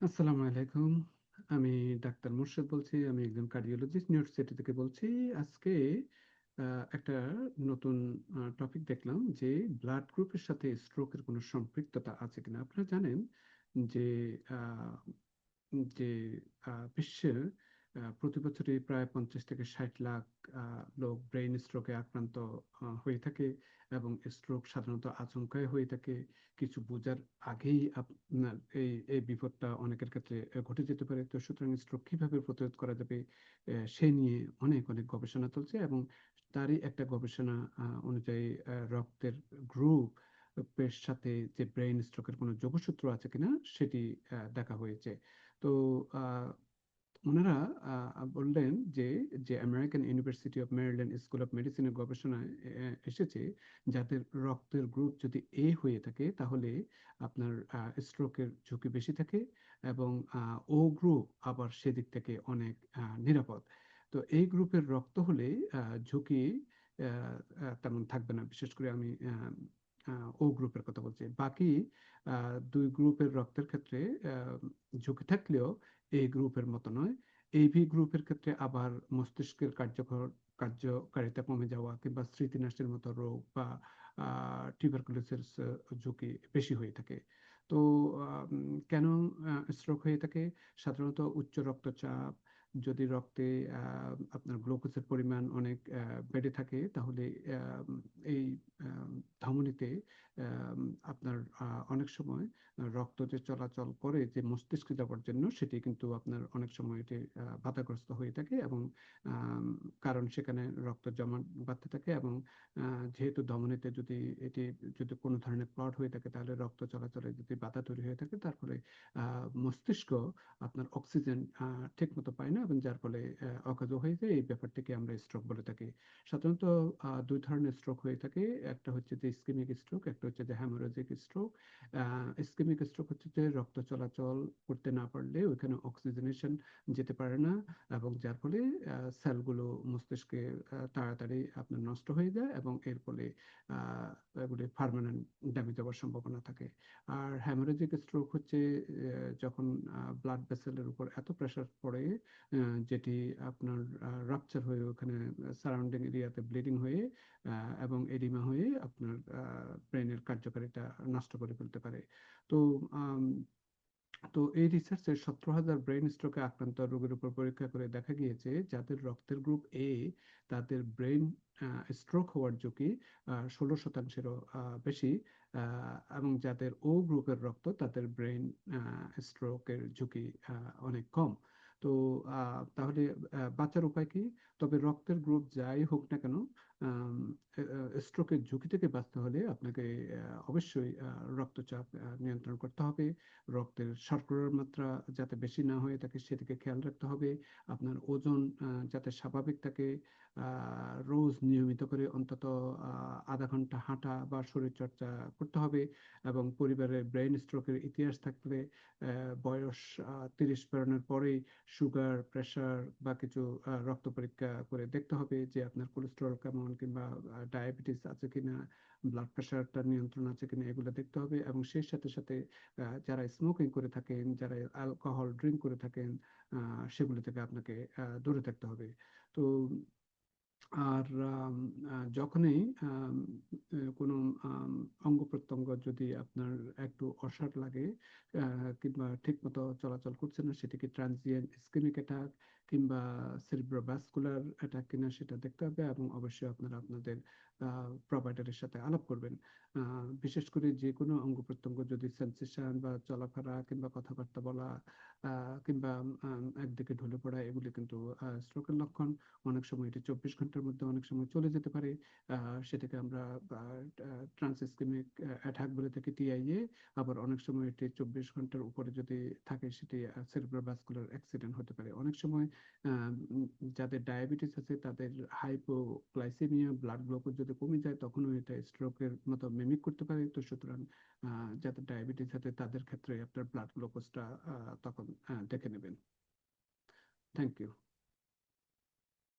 আসসালামু আলাইকুম। আমি ডাক্তার মোর্শেদ বলছি। আমি একজন কার্ডিওলজিস্ট, নিউ ইয়র্ক সিটি থেকে বলছি। আজকে একটা নতুন টপিক দেখলাম যে ব্লাড গ্রুপের সাথে স্ট্রোকের কোনো সম্পৃক্ততা আছে কিনা? আপনারা জানেন যে যে বিশ্বের প্রতি বছরই প্রায় ৫০ থেকে ৬০ লাখ লোক ব্রেইন স্ট্রোকে আক্রান্ত হয়ে থাকে এবং স্ট্রোক সাধারণত আচমকাই হয়ে থাকে। কিছু বোঝার আগেই আপনার এই, এই বিপদটা অনেকের ক্ষেত্রে ঘটে যেতে পারে। তো সুতরাং স্ট্রোক কীভাবে প্রতিরোধ করা যাবে সে নিয়ে অনেক, অনেক গবেষণা চলছে এবং তারই একটা গবেষণা অনুযায়ী রক্তের গ্রুপ এর সাথে যে ব্রেইন স্ট্রোকের কোনো যোগসূত্র আছে কিনা সেটি দেখা হয়েছে। তো আ বললেন যে, যে American University of Maryland School of মেডিসিনের গবেষণায় এসেছে যাদের রক্তের গ্রুপ যদি এ হয়ে থাকে তাহলে আপনার স্ট্রোকের ঝুঁকি বেশি থাকে এবং ও গ্রুপ আবার সেদিক থেকে অনেক নিরাপদ। তো এই গ্রুপের রক্ত হলে ঝুঁকি তেমন থাকবে না। বিশেষ করে আমি আ গ্রুপের কথা বলছি। বাকি দুই গ্রুপের রক্তের ক্ষেত্রে ঝুঁকি থাকলেও এই গ্রুপের মতো নয়। AB গ্রুপের ক্ষেত্রে আবার মস্তিষ্কের কার্যকর কার্যকারিতা কমে যাওয়া কিংবা স্মৃতিনাশের মতো রোগ বা আ টিউবারকুলোসিস ঝুঁকি বেশি হয়ে থাকে। তো কেন স্ট্রোক হয়ে থাকে? সাধারণত উচ্চ রক্তচাপ, যদি রক্তে আপনার গ্লুকোজের পরিমাণ অনেক বেড়ে থাকে তাহলে এই ধমনীতে আপনার অনেক সময় রক্ত যে চলাচল করে, যে মস্তিষ্কে যাবার জন্য, সেটি কিন্তু আপনার অনেক সময় এটি বাধাগ্রস্ত হয়ে থাকে এবং কারণ সেখানে রক্ত জমাট বাঁধতে থাকে এবং যেহেতু ধমনীতে যদি এটি, যদি কোনো ধরনের ক্লট হয়ে থাকে, তাহলে রক্ত চলাচলে যদি বাধা তৈরি হয়ে থাকে, তার ফলে, আ, মস্তিষ্ক আপনার অক্সিজেন ঠিক মতো পায় না এবং যার ফলে অকেজো হয়ে যায়। এই ব্যাপারটিকে আমরা স্ট্রোক বলে থাকি। সাধারণত ২ ধরনের স্ট্রোক হয়ে থাকে। একটা হচ্ছে যে ইসকেমিক স্ট্রোক, একটা হচ্ছে যে হেমোরেজিক স্ট্রোক। ইসকেমিক স্ট্রোক হচ্ছে যে রক্ত চলাচল করতে না পারলে ওইখানে অক্সিজেনেশন যেতে পারে না এবং যার ফলে সেলগুলো মস্তিষ্কে তাড়াতাড়ি আপনার নষ্ট হয়ে যায় এবং এর ফলে এগুলি পার্মানেন্ট ড্যামেজ হওয়ার সম্ভাবনা থাকে। আর হেমোরেজিক স্ট্রোক হচ্ছে যখন ব্লাড ভেসেলের উপর এত প্রেশার পড়ে যেটি আপনার রাপচার হয়ে ওখানে সারাউন্ডিং এরিয়াতে ব্লিডিং হয়ে এবং এডিমা হয়ে আপনার আ ব্রেইনের কার্যকারিতা নষ্ট করে ফেলতে পারে। তো তো এই রিসার্চে ১৭,০০০ ব্রেইন স্ট্রোকে আক্রান্ত রোগীর উপর পরীক্ষা করে দেখা গিয়েছে যাদের রক্তের গ্রুপ A তাদের ব্রেইন আ স্ট্রোক হওয়ার ঝুঁকি আ ১৬% এরও আ বেশি এবং যাদের ও গ্রুপের রক্ত তাদের ব্রেইন আ স্ট্রোকের ঝুঁকি অনেক কম। তো তাহলে বাঁচার উপায় কি? তবে রক্তের গ্রুপ যাই হোক না কেন এ স্ট্রোকের ঝুঁকি থেকে বাঁচতে হলে আপনাকে অবশ্যই রক্তচাপ নিয়ন্ত্রণ করতে হবে। রক্তের শর্করার মাত্রা যাতে বেশি না হয়ে থাকে সেদিকে খেয়াল রাখতে হবে। আপনার ওজন যাতে স্বাভাবিক থাকে। রোজ নিয়মিত করে অন্তত আধা ঘণ্টা হাঁটা বা শরীরচর্চা করতে হবে এবং পরিবারের ব্রেইন স্ট্রোকের ইতিহাস থাকলে বয়স তিরিশ ৩০ পেরোনোর পরেই সুগার, প্রেশার বা কিছু রক্ত পরীক্ষা করে দেখতে হবে যে আপনার কোলেস্টেরল কেমন কিংবা আ ডায়াবেটিস আছে কিনা, ব্লাড প্রেশারটা নিয়ন্ত্রণ আছে কিনা এগুলো দেখতে হবে এবং সেই সাথে, সাথে যারা স্মোকিং করে থাকেন, যারা অ্যালকোহল ড্রিংক করে থাকেন সেগুলো থেকে আপনাকে দূরে থাকতে হবে। তো আর যখনই কোনো অঙ্গ-প্রত্যঙ্গ যদি আপনার একটু অসাড় লাগে কিংবা ঠিকমতো চলাচল করছে না সেটিকে ট্রান্সিয়েন্ট ইসকেমিক অ্যাটাক কিংবা সেরিব্রোভাস্কুলার অ্যাটাক কিনা সেটা দেখতে হবে এবং অবশ্যই আপনারা আপনাদের প্রোভাইডারের সাথে আলাপ করবেন। বিশেষ করে যেকোনো অঙ্গ-প্রত্যঙ্গ যদি সেনসেশন বা চলাফেরা কিংবা কথাবার্তা বলা কিংবা একদিকে ঢলে পড়া, এগুলি কিন্তু স্ট্রোকের লক্ষণ। অনেক সময় এটি ২৪ ঘণ্টার মধ্যে অনেক সময় চলে যেতে পারে। সেটাকে আমরা, uh uh transient ischaemic uh attack বলে থাকি TIA। আবার অনেক সময় এটি ২৪ ঘণ্টার উপরে যদি থাকে, সেটি সেরিব্রোভাস্কুলার অ্যাক্সিডেন্ট হতে পারে। অনেক সময় যাদের ডায়াবেটিস আছে, তাদের হাইপোগ্লাইসেমিয়া ব্লাড গ্লুকোজ যদি কমে যায়, তখনও এটা স্ট্রোকের মতো মিমিক করতে পারে। তো সুতরাং যাদের ডায়াবেটিস আছে, তাদের ক্ষেত্রে আপনার ব্লাড গ্লুকোজটা তখন দেখে নেবেন। Thank you.